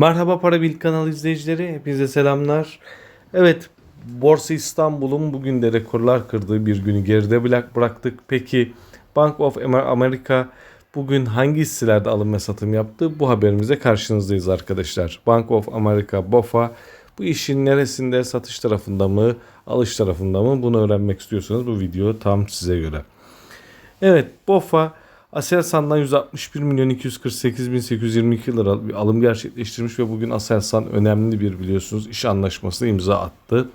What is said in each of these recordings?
Merhaba Para Bil kanal izleyicileri. Hepinize selamlar. Evet, Borsa İstanbul'un bugün de rekorlar kırdığı bir günü geride bırak- bıraktık. Peki Bank of Amer- America bugün hangi hisselerde alım ve satım yaptı? Bu haberimize karşınızdayız arkadaşlar. Bank of America BOFA bu işin neresinde satış tarafında mı, alış tarafında mı bunu öğrenmek istiyorsanız bu video tam size göre. Evet BOFA Aselsan'dan 161 milyon 248 bin 822 lira bir alım gerçekleştirmiş ve bugün Aselsan önemli bir biliyorsunuz iş anlaşmasına imza attı.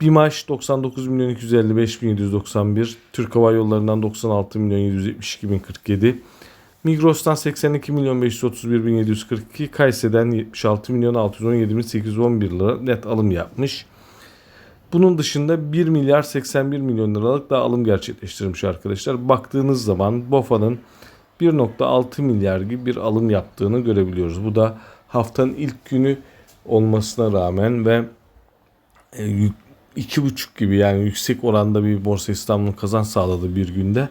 BİMAŞ 99 milyon 255 bin 791, Türk Hava Yolları'ndan 96 milyon 772 bin 47, Migros'tan 82 milyon 531 bin 742, Kayseri'den 76 milyon 617 bin 811 lira net alım yapmış. Bunun dışında 1 milyar 81 milyon liralık daha alım gerçekleştirmiş arkadaşlar. Baktığınız zaman BOFA'nın 1.6 milyar gibi bir alım yaptığını görebiliyoruz. Bu da haftanın ilk günü olmasına rağmen ve e, iki buçuk gibi yani yüksek oranda bir Borsa İstanbul'un kazanç sağladığı bir günde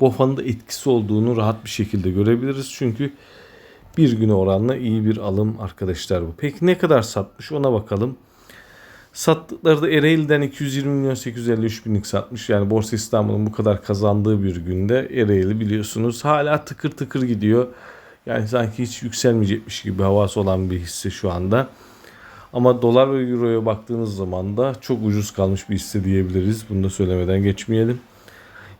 BOFA'nın da etkisi olduğunu rahat bir şekilde görebiliriz. Çünkü bir güne oranla iyi bir alım arkadaşlar bu. Peki ne kadar satmış ona bakalım. Sattıkları da Ereğli'den 220 milyon 853 binlik satmış. Yani Borsa İstanbul'un bu kadar kazandığı bir günde Ereğli biliyorsunuz hala tıkır tıkır gidiyor. Yani sanki hiç yükselmeyecekmiş gibi havası olan bir hisse şu anda. Ama dolar ve euroya baktığınız zaman da çok ucuz kalmış bir hisse diyebiliriz. Bunu da söylemeden geçmeyelim.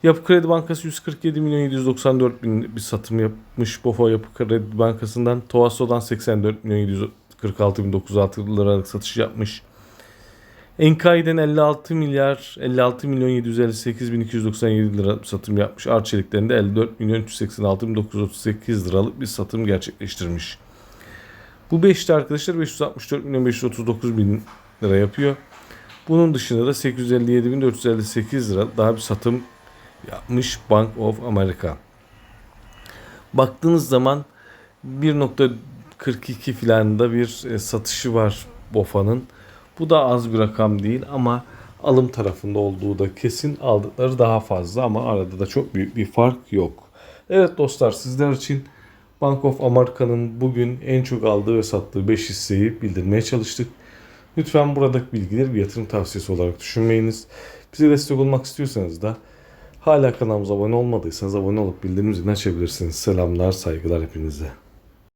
Yapı Kredi Bankası 147 milyon 794 bin bir satım yapmış. BOFA Yapı Kredi Bankası'ndan. Tovaso'dan 84 milyon 746 bin 906 liralık satış yapmış. Enkai'den 56 milyar 56 milyon 758 bin 297 lira satım yapmış. Arçelik'ten de 54 milyon 386 bin 938 liralık bir satım gerçekleştirmiş. Bu 5'te arkadaşlar 564 milyon 539 bin lira yapıyor. Bunun dışında da 857 bin 458 lira daha bir satım yapmış Bank of America. Baktığınız zaman 1.42 filanda bir e, satışı var BOFA'nın. Bu da az bir rakam değil ama alım tarafında olduğu da kesin aldıkları daha fazla ama arada da çok büyük bir fark yok. Evet dostlar sizler için Bank of America'nın bugün en çok aldığı ve sattığı 5 hisseyi bildirmeye çalıştık. Lütfen buradaki bilgileri bir yatırım tavsiyesi olarak düşünmeyiniz. Bize destek olmak istiyorsanız da hala kanalımıza abone olmadıysanız abone olup bildirim zilini açabilirsiniz. Selamlar, saygılar hepinize.